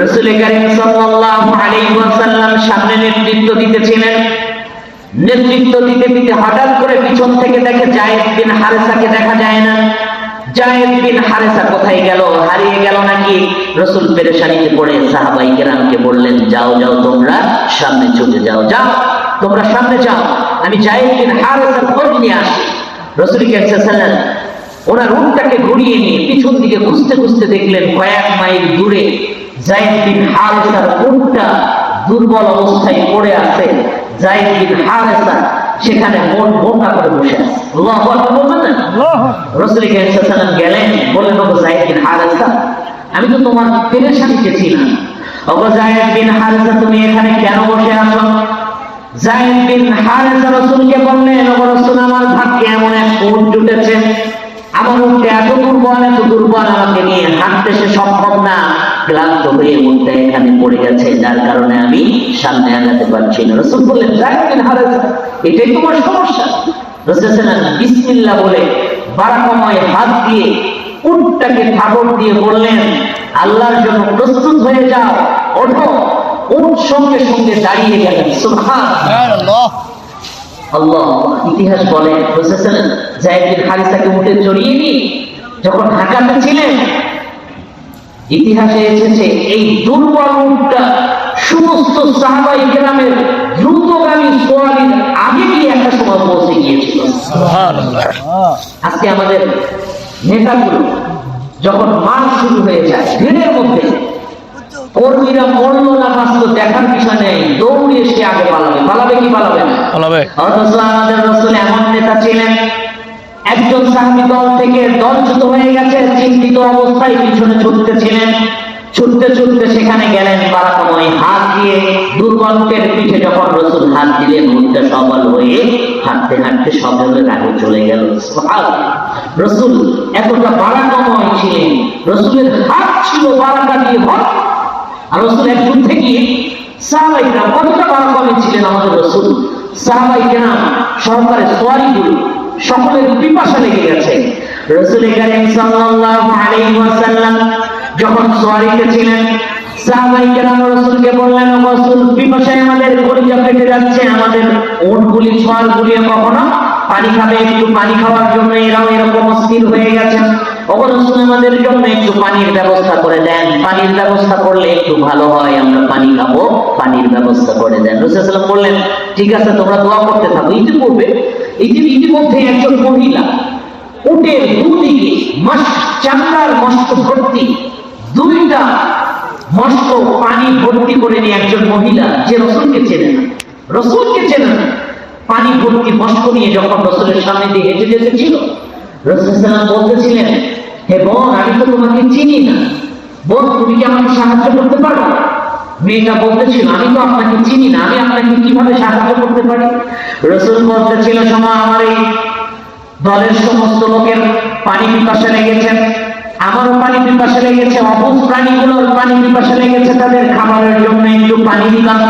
রসুল সামনে নেতৃত্ব নেতৃত্ব দিতে দিতে হঠাৎ করে পিছন থেকে দেখে দেখা যায় না। জায়েদ হারেসা কোথায় গেল, হারিয়ে গেল নাকি? রসুল সাহাবাই বললেন, যাও যাও তোমরা সামনে চলে যাও যাও, তোমরা সামনে যাও, আমি জায়েদ বিন হারেসার খোঁজ নিয়ে আসি। রসুল কেসাল্লাম ওনার রূপটাকে ঘুরিয়ে নিয়ে পিছন দিকে খুঁজতে খুঁজতে দেখলেন কয়েক মাইল দূরে জায়েদ বিন হারেসার উটটা দুর্বল অবস্থায় পড়ে আছে? জায়েদ বিন হারেসা সেখানে মন মোটা করে বসে আছে। আল্লাহু আকবার বলবেন না? রসুল সাল্লাম গেলেন বললেন ওগো জায়েদ বিন হারেসা আমি তো তোমার বিন হারেসা তুমি এখানে কেন বসে আছো? জায়েদ বিন হারেসা রসুলকে বললেন রসুল আমার ভাগ্যে এমন এক উট জুটেছে আমার উঠতে এত দুর্বল এত দুর্বল আমাকে নিয়ে হাঁটতে সে সম্ভব না। ক্লান্ত হয়ে উঠতে এখানে পড়ে গেছে, যার কারণে আমি সামনে আগাতে পারছি না। রসুল বললেন এটাই তোমার সমস্যা। সাল্লাম বলে বারাকময় হাত দিয়ে থাবর দিয়ে বললেন, আল্লাহর জন্য প্রস্তুত হয়ে যাও, ওঠো। সঙ্গে সঙ্গে দাঁড়িয়ে সুবহান আল্লাহ ইতিহাস বলে হারিসাকে উঠে চড়িয়ে নিয়ে যখন ঢাকাতে ছিলেন ইতিহাসে এসেছে এই দুর্বল উটটা সমস্ত সাহাবাই গ্রামের দ্রুতগামী সোয়ালির আগে গিয়ে একটা সময় পৌঁছে গিয়েছিল। আজকে আমাদের নেতাগুলো যখন মার শুরু হয়ে যায় ভিড়ের মধ্যে কর্মীরা মরল না বাঁচলো দেখার বিষয় নেই দৌড়ে এসে আগে পালাবে। পালাবে কি পালাবে না? পালাবে। অথচ আমাদের রসুল এমন নেতা ছিলেন একজন সাহাবী দল থেকে দলচ্যুত হয়ে গেছে, চিন্তিত অবস্থায় পিছনে ছুটতেছিলেন ছুটতে ছুটতে সেখানে গেলেন পারাকময় হাত দিয়ে দুর্গন্ধের পিঠে যখন রসুল হাত দিলেন উঠতে সবল হয়ে হাঁটতে হাঁটতে সবলের আগে চলে গেল। রসুল এতটা বারাকময় ছিলেন, রসুলের হাত ছিল বারাকা দিয়ে ভর্তি আর রসুল একজন থেকে সাহাবাইকরাম কতটা বারাকমে ছিলেন আমাদের রসুল? সাহাবাইকরাম সহকারে সোয়ারিগুলো সকলের পিপাসা লেগে গেছে। রসুল করিম সাল্লাল্লাহু আলাইহি ওয়াসাল্লাম যখন সোয়ারিতে ছিলেন সাহাবাইকরাম রসুলকে বললেন, ও রসুল পিপাসায় আমাদের কলিজা ফেটে যাচ্ছে, আমাদের উটগুলি সোয়ার গুলিয়ে কখনো পানি খাবে? একটু পানি খাওয়ার জন্য এরাও এরকম অস্থির হয়ে গেছেন। অবরসুল আমাদের জন্য একটু পানির ব্যবস্থা করে দেন। পানির ব্যবস্থা করলে একটু ভালো হয়, আমরা পানি খাব, পানির ব্যবস্থা করে দেন। রসুলাম বললেন, ঠিক আছে, তোমরা দোয়া করতে থাকো, ইতিপূর্বে ইতি- ইতিমধ্যে একজন মহিলা উটের দুদিকে চামড়ার মস্ত ভর্তি, দুইটা মস্ত পানি ভর্তি করে নিয়ে একজন মহিলা, যে রসুলকে চেনে না। রসুলকে চেনে না। পানি ভর্তি মস্ক নিয়ে যখন রসুলের সামনে দিয়ে হেঁটে যেতেছিল রসুলাম বলতেছিলেন, হে বোন, আমি তো তোমাকে চিনি না। বোন, তুমি কি আমাকে সাহায্য করতে পারো? মেয়েটা বলতেছিল, আমি তো আপনাকে চিনি না, আমি আপনাকে কীভাবে সাহায্য করতে পারি? রসুল বলতেছিল সময় আমার এই দলের সমস্ত লোকের পানি পিপাসা লেগেছে। আমারও পানি পিপাসা লেগেছে, অবুজ প্রাণীগুলোর পানি পিপাসা লেগেছে তাদের খাবারের জন্য, একটু পানি দিলাম।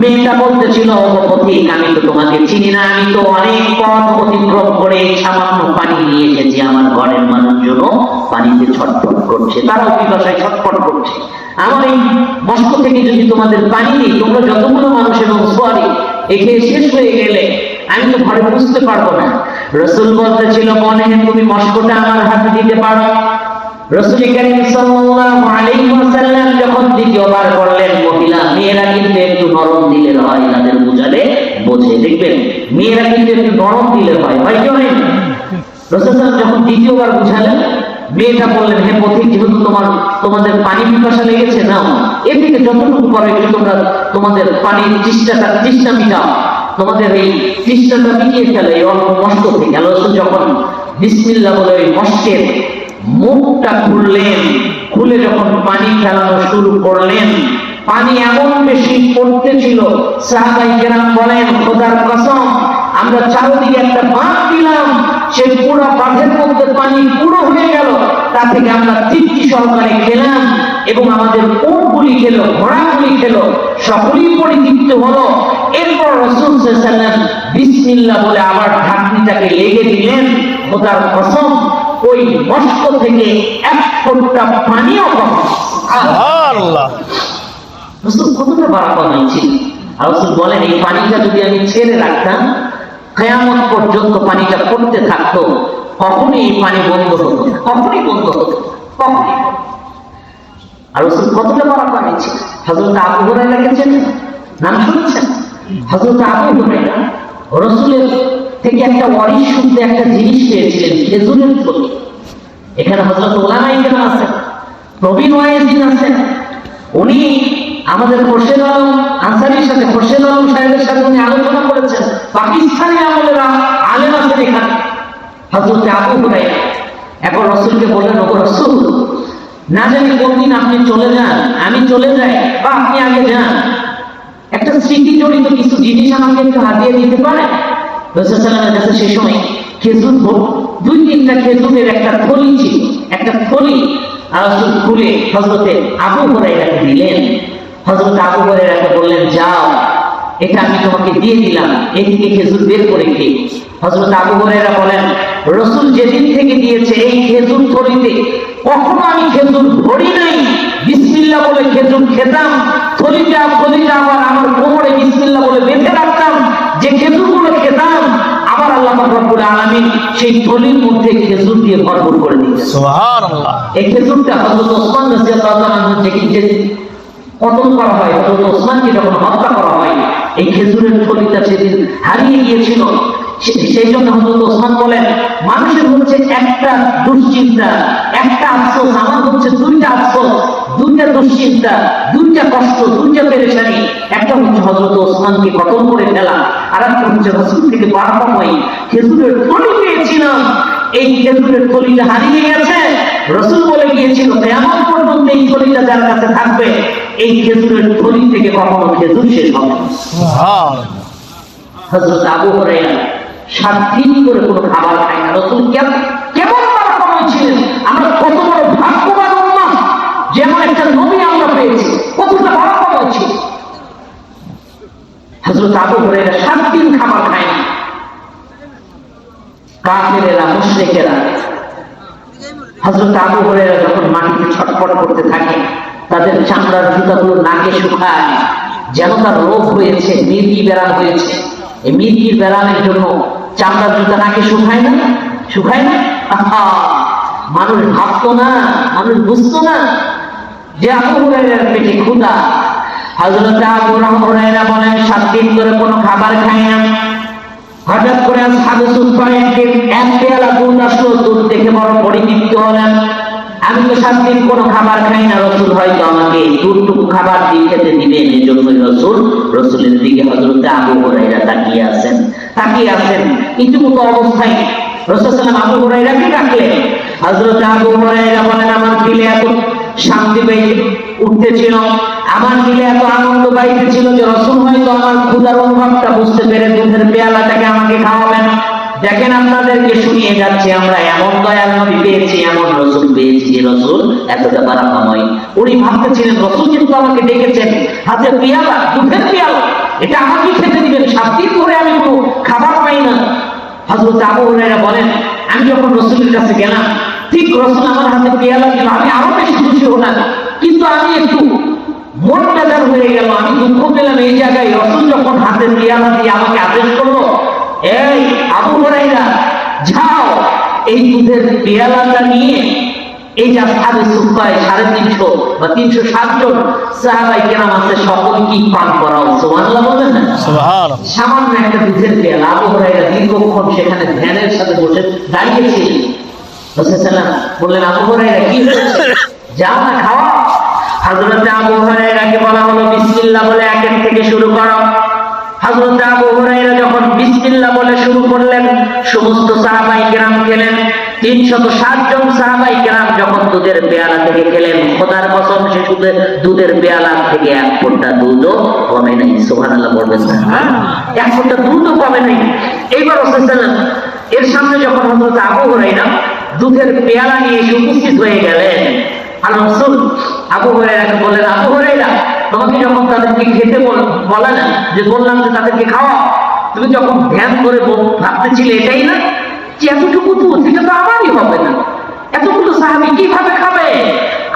মেয়েটা বলতেছিল অপথিক আমি তো তোমাকে চিনি না, আমি তো অনেক পথ অতিক্রম করে সামান্য পানি নিয়ে এসেছি। আমার ঘরের মানুষজন পানিতে ছটফট করছে, তারাও পিপাসায় ছটফট করছে। আমার এই মস্ক থেকে যদি তোমাদের পানি দিই, তোমরা যতগুলো মানুষ এবং একে শেষ হয়ে গেলে আমি তো ঘরে বুঝতে পারব না। রসুল বলতেছিল, মনে তুমি মস্কটা আমার হাতে দিতে পারো। রসুল সাল্লাল্লাহু আলাইহি ওয়াসাল্লাম যখন দ্বিতীয়বার করলেন মহিলা, মেয়েরা কিন্তু একটু নরম দিলে হয়, তাদের বুঝালে বোঝে। দেখবেন, মেয়েরা কিন্তু একটু নরম দিলে হয় হয় কি? রসুল যখন দ্বিতীয়বার বুঝালেন মেয়েটা বললেন, হে পথিক, যেহেতু তোমার, তোমাদের পানি পিপাসা লেগেছে, নাও। এ থেকে যতটুকু পারো একটু তোমরা তোমাদের পানির তৃষ্ণাটা, তৃষ্ণা মিটাও। তোমাদের এই তৃষ্ণাটা মিটিয়ে ফেলে, এই অল্প মস্ক থেকে আল্লাহ যখন বিসমিল্লাহ বলে ওই মস্কের মুখটা খুললেন, খুলে যখন পানি ফেলানো শুরু করলেন, পানি এমন বেশি পড়তেছিল সাহাবাই কেরাম বলেন, খোদার কসম আমরা চারদিকে একটা বাঁধ দিলাম সেই পুরো বাঁধের মধ্যে পানি পুরো হয়ে গেল। তা থেকে আমরা তৃপ্তি সহকারে খেলাম এবং আমাদের কোটগুলি খেলো ঘোড়াগুলি খেলো সকলেই পরিতৃপ্ত হলো। এরপর রসুল সাল্লাম বিসমিল্লাহ বলে আবার ঢাকনিটাকে লেগে দিলেন। খোদার কসম ওই মস্ক থেকে এক ফোঁটা পানিও কম আল্লাহ রসুল কতটা হয়েছিল আর রসুল বলেন এই পানিটা যদি আমি ছেড়ে রাখতাম কেয়ামত পর্যন্ত পানিটা পড়তে থাকতো, কখনই এই পানি বন্ধ হতো কখনই বন্ধ হতো কখনই। আর রসুল কতটা বাড়াপা হয়েছিল হজরত আবু হুরাইরা গেছেন? নাম শুনছেন? হজরত আবু হুরাইরা রসুলের থেকে একটা ওয়ারিশ শুনতে একটা জিনিস পেয়েছিলেন, খেজুরের থলি এখানে হজরত ওলামা ইকরাম আছেন, প্রবীণ ওয়াইজিন আছেন, উনি আমাদের খোরশেদ আলম আনসারির সাথে খোরশেদ আলম সাহেবের সাথে উনি আলোচনা করেছেন। পাকিস্তানি আমলের আলেম আছেন এখানে হজরত আবু হুরাইরা এখন রসুলকে বললেন, ওগো রসুল, না জানি কোন দিন আপনি চলে যান। আমি চলে যাই বা আপনি আগে যান। একটা স্মৃতি জড়িত কিছু জিনিস আমাকে একটু হাতিয়ে দিতে পারে? রসুলামের কাছে সে সময় খেজুর ভোগ- দুই তিনটা খেজুরের একটা থলি ছিল। একটা থলি খুলে হজরতে আবু হরাইরাকে দিলেন। হজরত আবু হরাইরাকে বললেন যাও এটা আমি তোমাকে দিয়ে দিলাম এ থেকে খেজুর বের করে খেয়ে। হজরত আবু হরাইরা বলেন রসুল যেদিন থেকে দিয়েছে এই খেজুর থলিতে কখনো আমি খেজুর ধরি নাই। বিসমিল্লা বলে খেজুর খেতাম থলিটা থলিটা আবার আমার কোমরে বিসমিল্লা বলে বেঁধে রাখতাম। যে খেজুরগুলো খেতাম আবার আল্লাহ রব্বুল আলামিন সেই থলির মধ্যে খেজুর দিয়ে ভরপুর করে দিয়েছে সুবহানাল্লাহ। এই খেজুরটা হযরত ওসমান রাদিয়াল্লাহু আনহু থেকে কতল করা হয়, হযরত ওসমানকে যখন হত্যা করা হয়, এই খেজুরের থলিটা সেদিন হারিয়ে গিয়েছিল। সেই জন্য হযরত ওসমান বলেন, মানুষের হচ্ছে একটা দুশ্চিন্তা, একটা আফসোস, আমার হচ্ছে দুইটা আফসোস, দুইটা দুশ্চিন্তা, দুইটা কষ্ট, দুইটা পেরেশানি। একটা হচ্ছে হযরত ওসমানকে কতল করে ফেলা আর একটা হচ্ছে রসুল থেকে বারবার হয় খেজুরের থলি পেয়েছিলাম, এই খেজুরের থলিটা হারিয়ে গেছে। রসুল বলে গিয়েছিল কেমন পর্যন্ত এই থলিটা যার কাছে থাকবে এই খেজুরের থলি থেকে কখনো খেজুর শেষ হবে হযরত আবু হুরায়রা সাত দিন করে কোনো খাবার খায় না। রসুল কেমন কেমন ছিলেন? আমরা কত বড় ভাগ্যবান উম্মাহ যেমন একটা নবী আমরা পেয়েছি কতটা বারকময় ছিল। হযরত আবু হুরায়রা সাত দিন খাবার খায় না। কাফেরেরা মুশরিকেরা হযরত আবু হুরায়রা যখন মাটিতে ছটফট করতে থাকে, তাদের চামড়ার জুতাগুলো নাকে শুকায়, যেন তার রোগ হয়েছে হয়েছে। এই জন্য চামড়ার জুতা নাকে শুকায় না? শুকায় না? আহা! মানুষ ভাবতো না, মানুষ বুঝতো না যে আবু হুরায়রার পেটে ক্ষুধা। হযরত আবু হুরায়রা বলেন, সাত দিন ধরে কোনো খাবার খায় না। হঠাৎ করে সাধু একদিন এক পেয়ালা আসলো দুধ দেখে বড় পরিতৃপ্ত হলেন আমি তো সাত দিন কোনো খাবার খাই না, রসুল হয়তো আমাকে দুধটুকু খাবার দিয়ে খেতে দিবেন এই জন্যই রসুল, রসুলের দিকে হজরতে আবু হরাইরা তাকিয়ে আছেন। তাকিয়ে আছেন ইতিমতো অবস্থায়। রসুল সাল্লাম আবু হরাইরাকে ডাকলেন? হজরত আবু হরাইরা বলেন, আমার দিলে এত শান্তি পেয়ে উঠতেছিল আমার দিলে এত আনন্দ পাইতেছিল যে রসুল হয়তো আমার ক্ষুদার অনুভবটা বুঝতে পেরে দুধের পেয়ালাটাকে আমাকে খাওয়াবেন দেখেন আপনাদেরকে শুনিয়ে যাচ্ছে আমরা, এমন দয়াল নবী পেয়েছি, এমন রসুল পেয়েছি যে রসুল এতটা বারাকাময় উনি ভাবতেছিলেন, রসুল কিন্তু আমাকে ডেকেছেন, হাতে পেয়ালা, দুধের পেয়ালা, এটা আমাকে খেতে দিবেন সাত করে আমি কোনো খাবার পাই না। হজরত আবু হুরায়রা বলেন, আমি যখন রসুলের কাছে গেলাম, ঠিক রসুল আমার হাতে পেয়ালা দিল, আমি আরও বেশি খুশি হলাম। কিন্তু আমি একটু মন বেজার হয়ে গেল আমি দুঃখ পেলাম এই জায়গায়। রসুল যখন হাতে পেয়ালা দিয়ে আমাকে আদেশ করল এই আবু হুরায়রা যাও এই দুধের পেয়ালাটা নিয়ে এই যে সাড়ে সুপায় সাড়ে তিনশো বা তিনশো ষাট জন সাহাবাই কেরাম আছে সকল কি পান করা সোমানলা বলেন না? সামান্য একটা দুধের পেয়ালা আবু হুরায়রা দীর্ঘক্ষণ সেখানে ধ্যানের সাথে বসে দাঁড়িয়েছিলেন। বললেন আবু হুরায়রা কি যাও না খাওয়া হযরত আবু হুরায়রাকে বলা হলো বিসমিল্লাহ বলে একের থেকে শুরু করো। হযরত আবু হুরায়রা যখন বিসমিল্লাহ বলে শুরু করলেন সমস্ত সাহাবাই কেরাম খেলেন। তিনশত জন সাহাবাই কেরাম যখন দুধের পেয়ালা থেকে খেলেন খোদার কসম সে শুধু দুধের পেয়ালা থেকে এক ফোঁটা দুধও কমে নাই। সুবহানাল্লাহ বলবেন হ্যাঁ? এক ফোঁটা দুধও কমে নাই। এইবার রাসূলুল্লাহ এর সামনে যখন হযরত আবু হুরায়রা দুধের পেয়ালা নিয়ে এসে উপস্থিত হয়ে গেলেন আর রসুল আবু হুরায়রাকে বললেন, আবু হুরায়রা, তোমাকে যখন তাদেরকে খেতে বল- বলা না, যে বললাম যে তাদেরকে খাওয়া তুমি যখন ধ্যান করে ভাবতেছিলে এটাই না? যে এতটুকু দুধ, এটা তো আমারই হবে না। এতগুলো সাহাবি কীভাবে খাবে?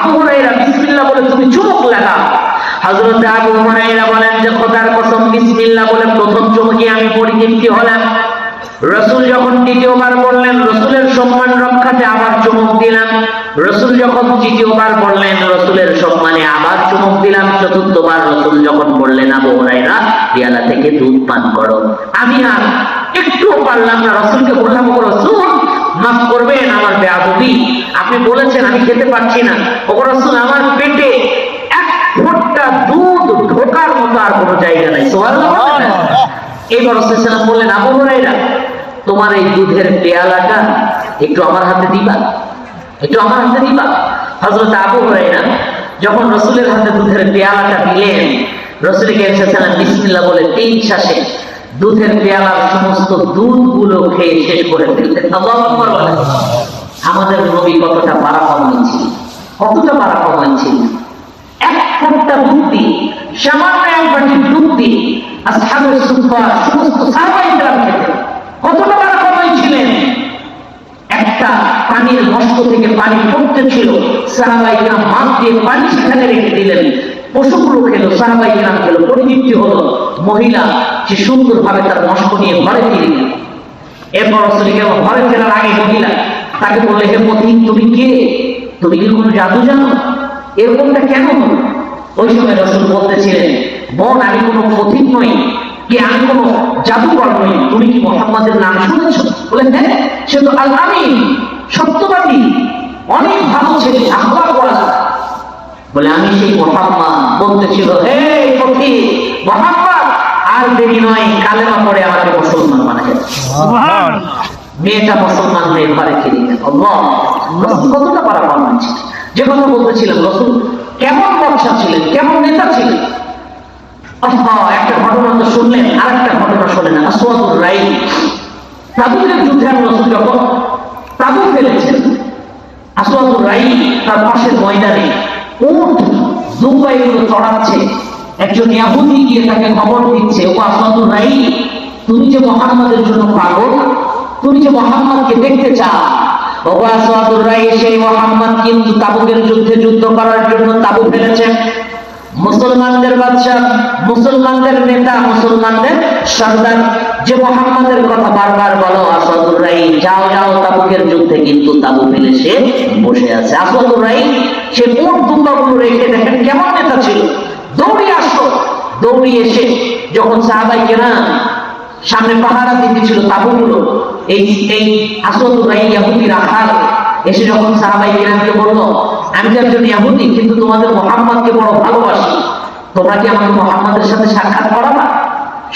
আবু হুরায়রা বিসমিল্লাহ বলে, তুমি চুমুক লাগাও। হযরত আবু হুরায়রা বলেন, যে খোদার কসম, বিসমিল্লাহ বলে প্রথম চমকে আমি পরিতৃপ্তি হলাম। রসুল যখন দ্বিতীয়বার বললেন, রসুলের সম্মান রক্ষাতে আবার চমক দিলাম। রসুল যখন তৃতীয়বার বললেন, রসুলের সম্মানে আবার চমক দিলাম। চতুর্থবার রসুল যখন বললেন, আবু হুরায়রা, পেয়ালা থেকে দুধ পান করো। আমি আর একটুও পারলাম না। রসুলকে বললাম রসুল, মাফ করবেন আমার বেয়াদবি। আপনি বলেছেন, আমি খেতে পারছি না। ও রসুল, আমার পেটে এক ফোঁটা দুধ ঢোকার মতো আর কোনো জায়গা নাই। সুবহানাল্লাহ এবার রসুলাম বললেন, আবু হুরায়রা তোমার এই দুধের পেয়ালাটা একটু আমার হাতে দিবা? একটু আমার হাতে দিবা? হযরত আবু হুরায়রা যখন রসুলের হাতে দুধের পেয়ালাটা দিলেন রসুলকে এসেছিলেন বিসমিল্লাহ বলে তিন শ্বাসে দুধের পেয়ালার সমস্ত দুধগুলো খেয়ে শেষ করে ফেলতেন। আমাদের নবী কতটা পারা কমাইছিল কতটা পারা কমাইছিল এক ফোঁটা দুধ দিয়ে সামান্য এক দুধ দিয়ে আসহাবের সুফা সমস্ত সাহাবাই গ্রাম খেতেন কতটা কমাইছিলেন? একটা পানির মস্ত থেকে পানি পড়তেছিল সাহাবাই পানি সেখানে রেখে দিলেন। পশুগুলো হলো মহিলা সে সুন্দর তার মস্ক নিয়ে ঘরে ফিরে গেল। এরপর রসুলকে ঘরে ফেরার তাকে বললে হে পথিক তুমি কে? তুমি কি কোনো জাদু জানো? এরকমটা কেন ওই সময় রসুল বলতেছিলেন, বোন আমি কোনো পথিক নই কি আমি কোনো জাদুকর নই তুমি কি মোহাম্মদের নাম শুনেছ? বলে হ্যাঁ সে তো আল আমিন সত্যবাদী অনেক ভালো ছেলে আহ্বান করা বলে আমি সেই মোহাম্মদ বলতেছিল হে মোহাম্মদ আর দেরি নয় কালেমা পড়ে আমাকে মুসলমান মেয়েটা মুসলমান হয়ে ঘরে ফিরে গেল। কতটা পারা যে কথা বলতেছিলেন রসুল কেমন বর্ষা ছিলেন কেমন নেতা ছিলেন? একটা ঘটনা তো শুনলেন আর একটা ঘটনা শোনেন যুদ্ধে রসুল যখন ফেলেছেন। রাই তার পাশের ময়দানে দুবাইগুলো চড়াচ্ছে। একজন ইয়াহুদি গিয়ে তাকে খবর দিচ্ছে ও আসওয়াদুর রাই তুমি যে মোহাম্মদের জন্য পাগল, তুমি যে মোহাম্মদকে দেখতে চাও সেই মোহাম্মদ কিন্তু তাবুকের যুদ্ধে যুদ্ধ করার জন্য তাবু ফেলেছেন মুসলমানদের বাদশা মুসলমানদের নেতা, মুসলমানদের সর্দার। যে মোহাম্মদের কথা বারবার বলো, আসাদুর রাই যাও যাও, তাবুকের যুদ্ধে কিন্তু তাবু ফেলে সে বসে আছে। আসাদুর রাই সে কোন দুম্বাগুলো রেখে দেখেন কেমন নেতা ছিল? দৌড়ে আসলো। দৌড়ে এসে যখন সাহাবাই কেনা সামনে পাহারা দিতে ছিল তাবুগুলো, এই এই আসাদুর রাই ইয়াহুদি রাখাল এসে যখন সাহাবাই কেনাকে বলল আমি তো একজন ইয়াহুদি, কিন্তু তোমাদের মোহাম্মদকে বড় ভালোবাসি। তোমরা কি আমাকে মোহাম্মদের সাথে সাক্ষাৎ করাবা?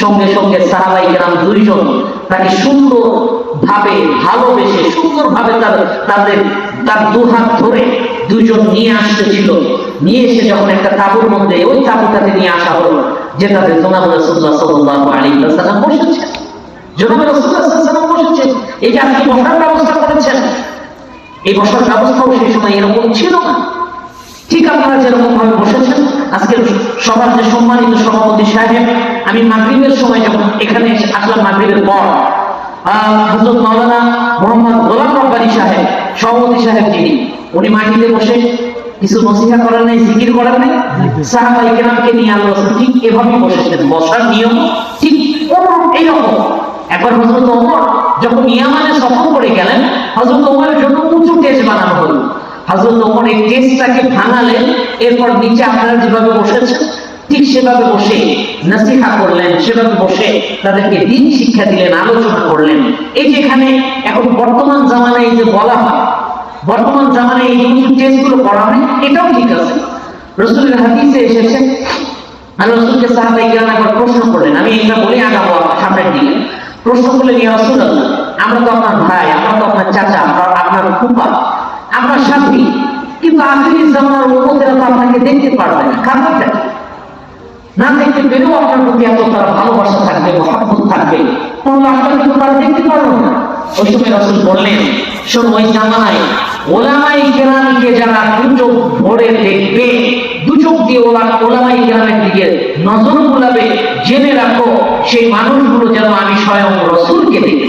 সঙ্গে সঙ্গে সাহাবাই কেরাম দুইজন তাকে সুন্দর ভাবে ভালোবেসে সুন্দর ভাবে তার, তাদের, তার দুহাত ধরে দুজন নিয়ে আসতেছিল। নিয়ে এসে যখন একটা তাবুর মধ্যে ওই তাবুটাতে নিয়ে আসা হলো, যেটাতে জনাব রাসূলুল্লাহ সাল্লাল্লাহু আলাইহি ওয়াসাল্লাম বসেছেন। জনাব আলাইহি ওয়াসাল্লাম বসেছেন। এই যে আপনি বসার ব্যবস্থা এই বসার ব্যবস্থাও সেই সময় এরকম ছিল না। ঠিক আপনারা যেরকম ভাবে বসেছেন আজকে সবার যে সম্মানিত সভাপতি সাহেব, আমি মাগরিবের সময় যখন এখানে আসলাম মাগরিবের পর হজরত মোহাম্মদ গোলাম রব্বানি সাহেব, সভাপতি সাহেব যিনি, উনি মাটিতে বসে কিছু নসিহা করার নেই, জিকির করার নেই সাহাবাই কেরামকে নিয়ে আল্লাহ ঠিক এভাবেই বসেছেন। বসার নিয়ম ঠিক এইরকম। একবার হজরত ওমর যখন ইয়ামানে সফর করে গেলেন হজরত জন্য উঁচু টেজ বানানো হলো হজরত ওমর এই টেজটাকে ভাঙালেন, এরপর নিচে আপনারা যেভাবে বসেছেন, ঠিক সেভাবে বসে নসিহা করলেন, সেভাবে বসে তাদেরকে দিন শিক্ষা দিলেন, আলোচনা করলেন। এই যে এখানে বর্তমান জামানায় যে বলা হয়, বর্তমান জামানায় এই উঁচু টেজগুলো করা হয়, এটাও ঠিক আছে। রসুলের হাদিসে এসেছে, আর রসুলকে সাহাবাই কেরাম একবার প্রশ্ন করলেন, আমি এটা বলে আগাবো সামনের দিকে। প্রশ্ন করলেন, ইয়া রাসূলুল্লাহ, আমরা তো আপনার ভাই, আমরা তো আপনার চাচা, আমরা আপনার ফুপা আমরা সাথী কিন্তু আখিরি জামানার উম্মতেরা তো আপনাকে দেখতে পারবে না। কারণটা না দেখতে পেলেও আপনার প্রতি এত তারা ভালোবাসা থাকবে থাকবে। তাহলে আপনাকে তো তারা দেখতে না। ওই সময় বললেন, শোনো, ওই ওলামাই যারা দুচোখ ভরে দেখবে, দুচোখ দিয়ে ওলা ওলামাই কেরামের দিকে নজর বুলাবে, জেনে রাখো, সেই মানুষগুলো যেন আমি স্বয়ং রসুলকে দেখি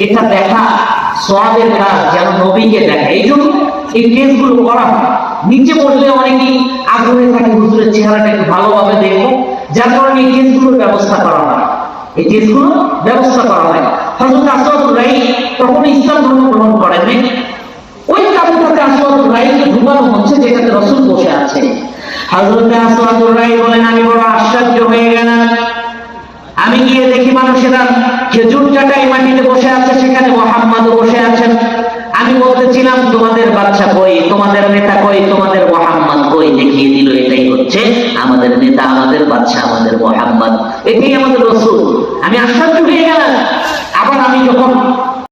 এটা দেখা সোয়াবের কাজ যেন নবীকে দেখা। এই জন্য এই কেসগুলো করা নিচে পড়লে অনেকেই আগ্রহে থাকে, হুজুরের চেহারাটা একটু ভালোভাবে দেখব যার কারণে এই কেসগুলোর ব্যবস্থা করা হয়। এই ব্যবস্থা করা রাই তখন ইসলাম ধর্ম গ্রহণ করেননি ওই হচ্ছে যেখানে রসুল বসে আছে। রাই বলেন, আমি বড় আশ্চর্য হয়ে গেলাম। আমি গিয়ে দেখি মানুষেরা খেজুর চাটাই মাটিতে বসে আছে, সেখানে মোহাম্মদ বসে আছেন। আমি বলতেছিলাম, তোমাদের বাচ্চা কই? তোমাদের নেতা কই? তোমাদের মোহাম্মদ কই দেখিয়ে দিল, এটাই হচ্ছে আমাদের নেতা, আমাদের বাচ্চা আমাদের মোহাম্মদ। এটাই আমাদের রসুল। আমি আশ্চর্য হয়ে গেলাম। আবার আমি যখন